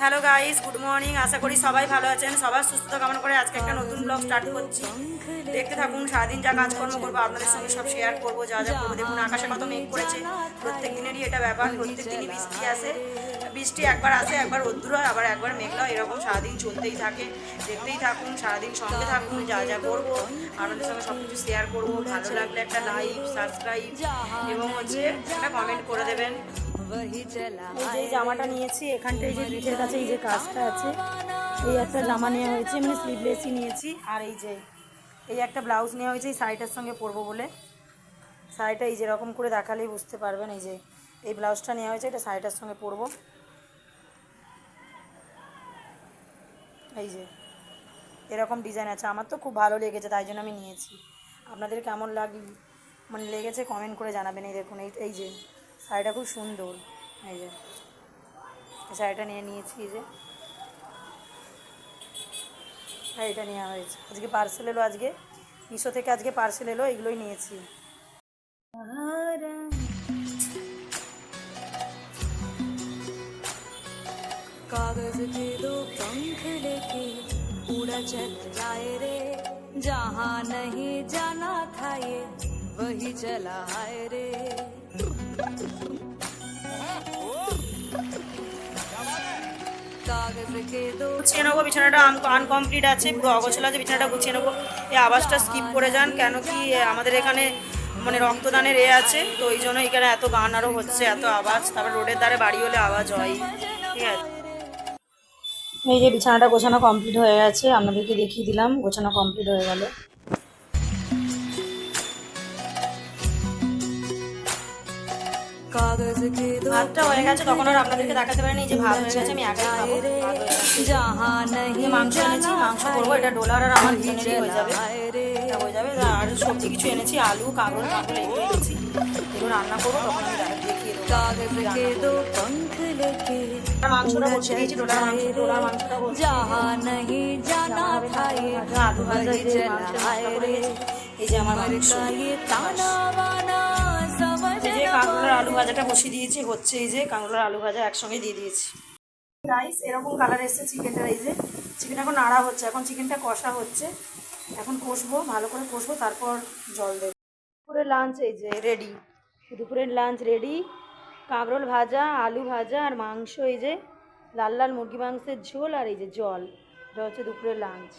Hello guys good morning আশা করি সবাই ভালো আছেন। সবার সুস্থ কামনা করে আজকে একটা নতুন ব্লগ স্টার্ট করছি। দেখতে থাকুন সারাদিন যা কাজকর্ম করব, আপনাদের সঙ্গে সব শেয়ার করব, যা যা করব। দেখুন, আকাশে কত মেঘ করেছে। প্রত্যেক দিনেরই এটা ব্যাপার প্রত্যেক দিনই বৃষ্টি আসে। বৃষ্টি একবার আসে, একবার রোদ্দুর হয়, আবার একবার মেঘলা এরকম সারাদিন চলতেই থাকে। দেখতেই থাকুন, সারাদিন সঙ্গে থাকুন, যা যা করব, আপনাদের সঙ্গে সব কিছু শেয়ার করব। ভালো লাগলে একটা লাইক সাবস্ক্রাইব এবং হচ্ছে একটা কমেন্ট করে দেবেন। এই যে জামাটা নিয়েছি এখানটা এই যে পিঠের কাছে এই যে কাজটা আছে, এই একটা জামা নেওয়া হয়েছে মানে স্লিভলেসই নিয়েছি, আর এই যে, এই একটা ব্লাউজ নেওয়া হয়েছে, এই শাড়িটার সঙ্গে পরবো বলে। শাড়িটা এই যেরকম করে দেখালেই বুঝতে পারবেন, এই যে, এই ব্লাউজটা নেওয়া হয়েছে, এটা শাড়িটার সঙ্গে পরবো। এই যে, এরকম ডিজাইন আছে, আমার তো খুব ভালো লেগেছে, তাই জন্য আমি নিয়েছি। আপনাদের কেমন লাগল মানে লেগেছে কমেন্ট করে জানাবেন, এই দেখুন, এই এই যে শাড়িটা খুব সুন্দর এই যে এই শাড়িটা নিয়ে নিয়েছি এই যে শাড়িটা নেওয়া হয়েছে আজকে পার্সেল এলো আজকে মিশো থেকে আজকে পার্সেল এলো এগুলোই নিয়েছি कागज के दो पंख लेके उड़ा चल जाए रे जहाँ नहीं जाना था ये वही चला है रे গুছিয়ে নেব, বিছানাটা আনকমপ্লিট আছে, পুরো অগোছলা আছে, বিছানাটা গুছিয়ে নেব। এই আওয়াজটা স্কিপ করে যান, কেন কি আমাদের এখানে মানে রক্তদানের এ আছে, তো ওই জন্য এখানে এত গান আরও হচ্ছে, এত আওয়াজ। তারপর রোডের ধারে বাড়ি হলে আওয়াজ হয়, ঠিক আছে? এই যে বিছানাটা গোছানো কমপ্লিট হয়ে গেছে, আপনাদেরকে দেখিয়ে দিলাম, গোছানো কমপ্লিট হয়ে গেল। হয়ে গেছে তখন আর আপনাদেরকে দেখাতে পারিনি যে ভাত হয়ে গেছে আমি একাই খাব। মাংস এনেছি মাংস করব এটা হয়ে যাবে। আর সবজি কিছু এনেছি আলু কাগজ এনেছি। রান্না করব মাংস ডোলার মাংসটা এই যে আমার আলু ভাজাটা বসিয়ে দিয়েছি, হচ্ছে এই যে কাঁকরোলের আলু ভাজা একসঙ্গে দিয়ে দিয়েছি। রাইস এরকম কালার এসছে চিকেনটা এই যে। চিকেন এখন নাড়া হচ্ছে, এখন চিকেনটা কষা হচ্ছে। এখন কষবো, ভালো করে কষবো, তারপর জল দেবো। দুপুরের লাঞ্চ এই যে রেডি দুপুরের লাঞ্চ রেডি কাঁকরোল ভাজা, আলু ভাজা, আর মাংস, এই যে লাল লাল মুরগি মাংসের ঝোল, আর এই যে জল। এটা হচ্ছে দুপুরের লাঞ্চ